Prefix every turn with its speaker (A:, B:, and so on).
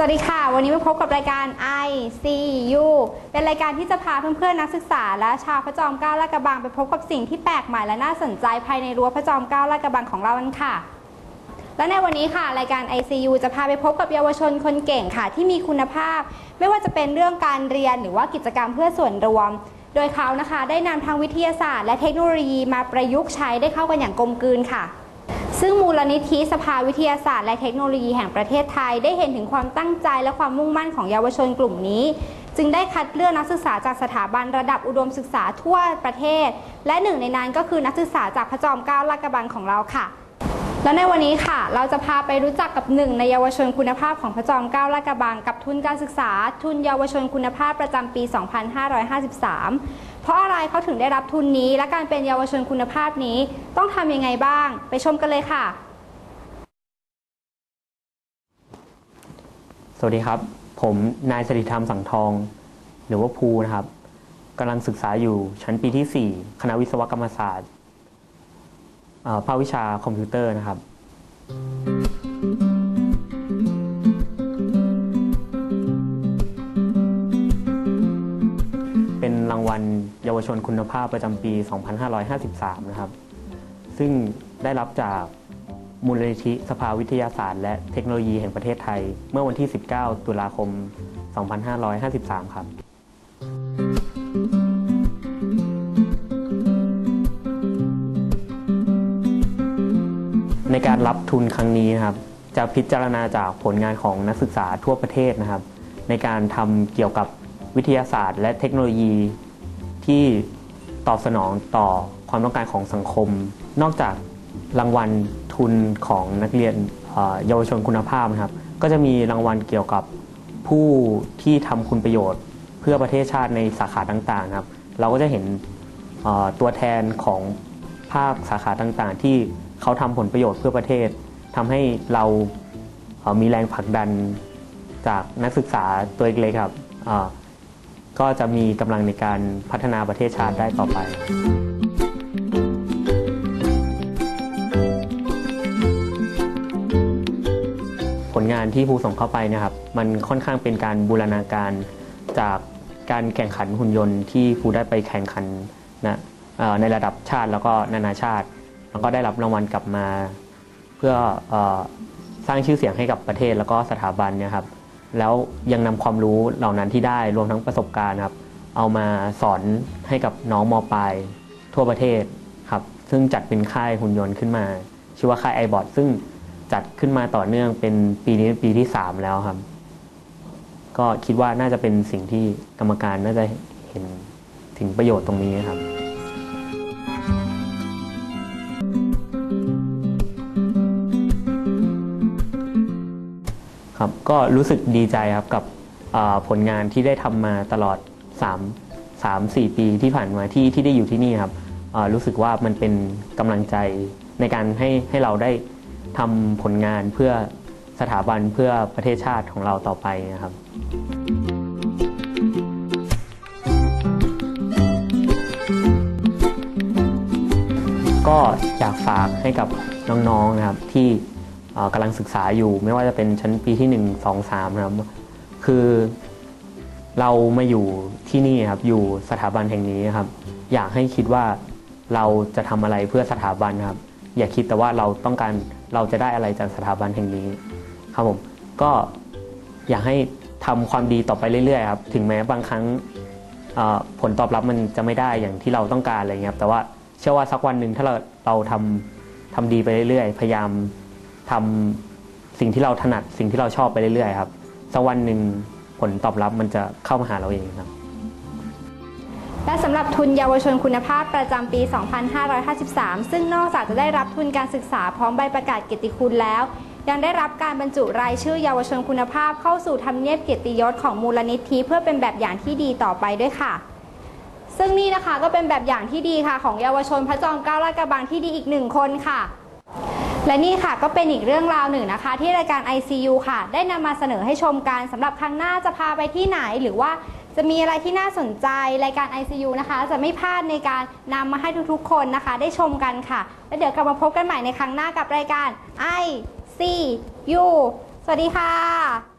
A: สวัสดีค่ะ วันนี้มาพบกับรายการ ICU เป็นรายการที่จะพาเพื่อนๆนักศึกษา และชาวพระจอมเกล้าลาดกระบังไปพบกับสิ่งที่แปลกใหม่และน่าสนใจภายในรั้วพระจอมเกล้าลาดกระบังของเรากันค่ะ และในวันนี้ค่ะ รายการ ICU จะพาไปพบกับเยาวชนคนเก่งค่ะ ที่มีคุณภาพ ไม่ว่าจะเป็นเรื่องการเรียนหรือว่ากิจกรรมเพื่อส่วนรวม โดยเขานะคะ ได้นำทางวิทยาศาสตร์ และเทคโนโลยีมาประยุกต์ใช้ได้เข้ากันอย่างกลมกลืนค่ะ ซึ่งมูลนิธิสภาวิทยาศาสตร์และเทคโนโลยีแห่งประเทศไทย ได้เห็นถึงความตั้งใจและความมุ่งมั่นของเยาวชนกลุ่มนี้ จึงได้คัดเลือกนักศึกษาจากสถาบันระดับอุดมศึกษาทั่วประเทศ และหนึ่งในนั้นก็คือนักศึกษาจากพระจอมเกล้าลาดกระบังของเราค่ะ และในวันนี้ค่ะ เราจะพาไปรู้จักกับหนึ่งในเยาวชนคุณภาพของพระจอมเกล้าลาดกระบังกับทุนการศึกษา ทุนเยาวชนคุณภาพประจำปี 2553 เพราะอะไรเขาถึงได้รับทุนนี้ และการเป็นเยาวชนคุณภาพนี้ต้องทำยังไงบ้าง ไปชมกันเลยค่ะ
B: สวัสดีครับ ผมนายสถิธรรมสังทอง หรือว่าภูนะครับกำลังศึกษาอยู่ชั้นปีที่ 4 คณะวิศวกรรมศาสตร์ ภาควิชาคอมพิวเตอร์นะครับเป็นรางวัลเยาวชนคุณภาพประจำปี 2553 นะครับ ซึ่งได้รับจากมูลนิธิสภาวิทยาศาสตร์และเทคโนโลยีแห่งประเทศไทย เมื่อวันที่ 19 ตุลาคม 2553 ครับ ในการรับทุนครั้งนี้นะครับ จะพิจารณาจากผลงานของนักศึกษาทั่วประเทศนะครับ ในการทำเกี่ยวกับวิทยาศาสตร์ และเทคโนโลยีที่ตอบสนองต่อความต้องการของสังคม นอกจากรางวัลทุนของนักเรียนเยาวชนคุณภาพนะครับ ก็จะมีรางวัลเกี่ยวกับผู้ที่ทำคุณประโยชน์ เพื่อประเทศชาติในสาขาต่างๆครับ เราก็จะเห็นตัวแทนของภาคสาขาต่างๆ ที่ เขาทำผลประโยชน์เพื่อประเทศทำให้เราเอ่อมีแรงผลักดันจากนักศึกษาตัวเล็กๆครับก็จะมีกำลังในการพัฒนาประเทศชาติได้ต่อไปผลงานที่ภูส่งเข้าไปนะครับ มันค่อนข้างเป็นการบูรณาการจากการแข่งขันหุ่นยนต์ที่ภูได้ไปแข่งขันนะในระดับชาติแล้วก็นานาชาติ แล้วก็ได้รับรางวัลกลับมา เพื่ออสร้างชื่อเสียงให้กับประเทศแล้วก็สถาบันเนะครับแล้วยังนำความรู้เหล่านั้นที่ได้รวมทั้งประสบการณ์ครับเอามาสอนให้กับน้องมปลายทั่วประเทศครับซึ่งจัดเป็นค่ายหุ่นยนต์ขึ้นมา ชื่อว่าค่ายไอบอทซึ่งจัดขึ้นมาต่อเนื่องเป็นปีนี้ปีที่ 3 แล้วครับ ก็คิดว่าน่าจะเป็นสิ่งที่กรรมการน่าจะเห็นถึงประโยชน์ตรงนี้ครับ ครับก็รู้สึกดีใจครับกับผลงานที่ได้ทำมาตลอด 3 3 4 ปีที่ผ่านมาที่ที่ได้อยู่ที่นี่ครับรู้สึกว่ามันเป็นกำลังใจในการให้ให้เราได้ทำผลงานเพื่อสถาบันเพื่อประเทศชาติของเราต่อไปนะครับก็อยากฝากให้กับน้องๆนะครับที่ กำลังศึกษาอยู่ ไม่ว่าจะเป็นชั้นปีที่ 1 2 3ครับคือเรามาอยู่ที่นี่ครับอยู่สถาบันแห่งนี้ครับ อยากให้คิดว่าเราจะทำอะไรเพื่อสถาบันครับ อย่าคิดแต่ว่าเราต้องการเราจะได้อะไรจากสถาบันแห่งนี้ครับผมก็อยากให้ทำความดีต่อไปเรื่อยๆครับถึงแม้บางครั้งผลตอบรับมันจะไม่ได้อย่างที่เราต้องการอะไรเงี้ยแต่ว่าเชื่อว่าสักวันหนึ่งถ้าเราเราทำทำดีไปเรื่อยๆ พยายาม ทำสิ่งที่เราถนัดสิ่งที่เราชอบไปเรื่อยๆครับสักวันหนึ่งผลตอบรับมันจะเข้ามาหาเราเองครับ
A: และสำหรับทุนเยาวชนคุณภาพประจำปี 2553 ซึ่งนอกจากจะได้รับทุนการศึกษาพร้อมใบประกาศเกียรติคุณแล้ว ยังได้รับการบรรจุรายชื่อเยาวชนคุณภาพเข้าสู่ทำเนียบเกียรติยศของมูลนิธิเพื่อเป็นแบบอย่างที่ดีต่อไปด้วยค่ะซึ่งนี่นะคะก็เป็นแบบอย่างที่ดีค่ะ ของเยาวชนพระจอมเกล้าลาดกระบังที่ดีอีกหนึ่งคนค่ะ และนี่ค่ะก็เป็นอีกเรื่องราวหนึ่งนะคะ ที่รายการ ICU ค่ะ ได้นำมาเสนอให้ชมกันสำหรับครั้งหน้าจะพาไปที่ไหน หรือว่าจะมีอะไรที่น่าสนใจรายการ ICU นะคะ จะไม่พลาดในการนำมาให้ทุกๆ คนนะคะ ได้ชมกันค่ะ แล้วเดี๋ยวกลับมาพบกันใหม่ในครั้งหน้ากับรายการ ICU สวัสดีค่ะ